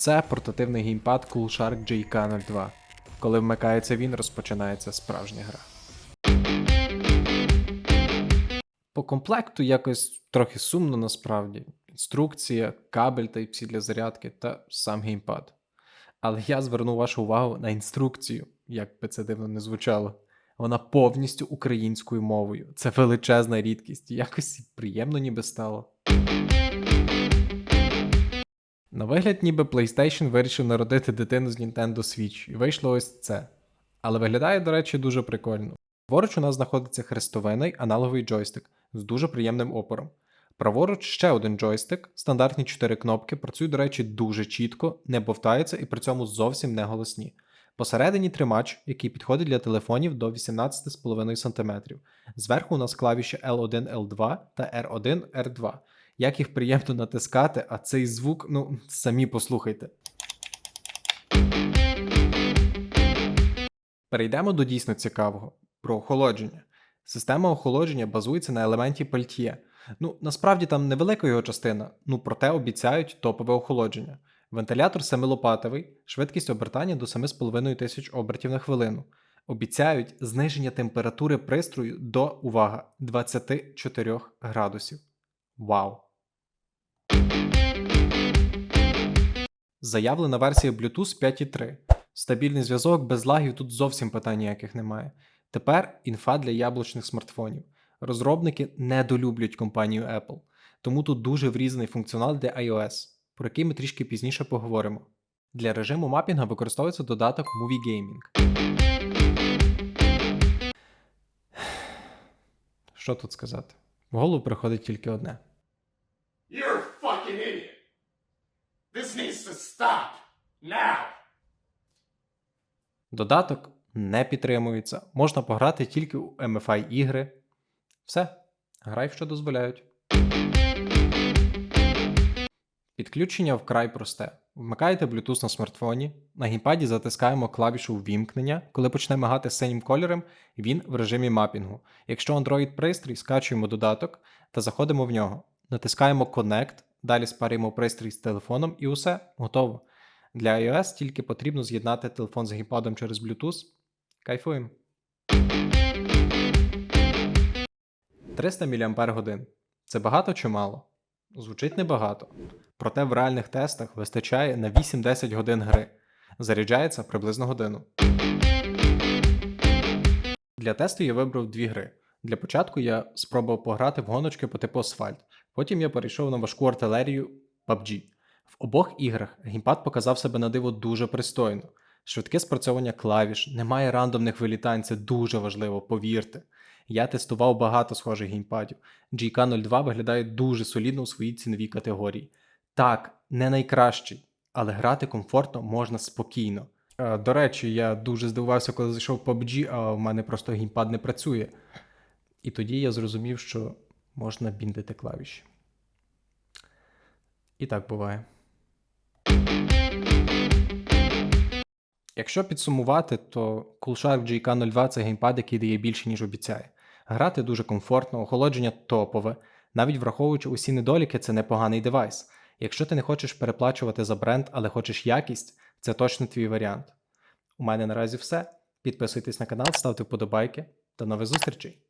Це портативний геймпад Coolshark JK02. Коли вмикається він, розпочинається справжня гра. По комплекту якось трохи сумно насправді. Інструкція, кабель Type-C для зарядки та сам геймпад. Але я зверну вашу увагу на інструкцію, як би це дивно не звучало. Вона повністю українською мовою. Це величезна рідкість. Якось приємно ніби стало. На вигляд, ніби PlayStation вирішив народити дитину з Nintendo Switch, і вийшло ось це. Але виглядає, до речі, дуже прикольно. Поруч у нас знаходиться хрестовинний аналоговий джойстик з дуже приємним опором. Праворуч ще один джойстик, стандартні 4 кнопки, працюють, до речі, дуже чітко, не бовтаються і при цьому зовсім не голосні. Посередині тримач, який підходить для телефонів до 18,5 см. Зверху у нас клавіші L1, L2 та R1, R2. Як їх приємно натискати, а цей звук, ну, самі послухайте. Перейдемо до дійсно цікавого про охолодження. Система охолодження базується на елементі Peltier. Ну, насправді там невелика його частина, ну проте обіцяють топове охолодження. Вентилятор семилопатовий, швидкість обертання до 7,5 тисяч обертів на хвилину. Обіцяють зниження температури пристрою до, увага, 24 градусів. Вау! Заявлена версія Bluetooth 5.3. Стабільний зв'язок без лагів тут зовсім питань ніяких немає. Тепер інфа для яблучних смартфонів. Розробники недолюблюють компанію Apple, тому тут дуже врізаний функціонал для iOS, про який ми трішки пізніше поговоримо. Для режиму мапінга використовується додаток Movie Gaming. Що тут сказати? В голову приходить тільки одне. You're fucking idiot. Stop. Now. Додаток не підтримується, можна пограти тільки у MFI ігри. Все, грай що дозволяють. Підключення вкрай просте. Вмикаєте Bluetooth на смартфоні, на геймпаді затискаємо клавішу ввімкнення. Коли почне мигати синім кольором, він в режимі мапінгу. Якщо Android пристрій, скачуємо додаток та заходимо в нього. Натискаємо Connect, далі спарюємо пристрій з телефоном і усе, готово. Для iOS тільки потрібно з'єднати телефон з геймпадом через Bluetooth. Кайфуємо. 300 мАч. Це багато чи мало? Звучить небагато. Проте в реальних тестах вистачає на 8-10 годин гри. Заряджається приблизно годину. Для тесту я вибрав дві гри. Для початку я спробував пограти в гоночки по типу асфальт. Потім я перейшов на важку артилерію PUBG. В обох іграх геймпад показав себе на диво дуже пристойно. Швидке спрацьовування клавіш, немає рандомних вилітань, це дуже важливо, повірте. Я тестував багато схожих геймпадів. GK02 виглядає дуже солідно у своїй ціновій категорії. Так, не найкращий, але грати комфортно можна спокійно. Е, До речі, я дуже здивувався, коли зайшов PUBG, а в мене просто геймпад не працює. І тоді я зрозумів, що можна біндити клавіші. І так буває. Якщо підсумувати, то Coolshark JK02 це геймпад, який дає більше, ніж обіцяє. Грати дуже комфортно, охолодження топове. Навіть враховуючи усі недоліки, це непоганий девайс. Якщо ти не хочеш переплачувати за бренд, але хочеш якість, це точно твій варіант. У мене наразі все. Підписуйтесь на канал, ставте вподобайки. До нових зустрічей!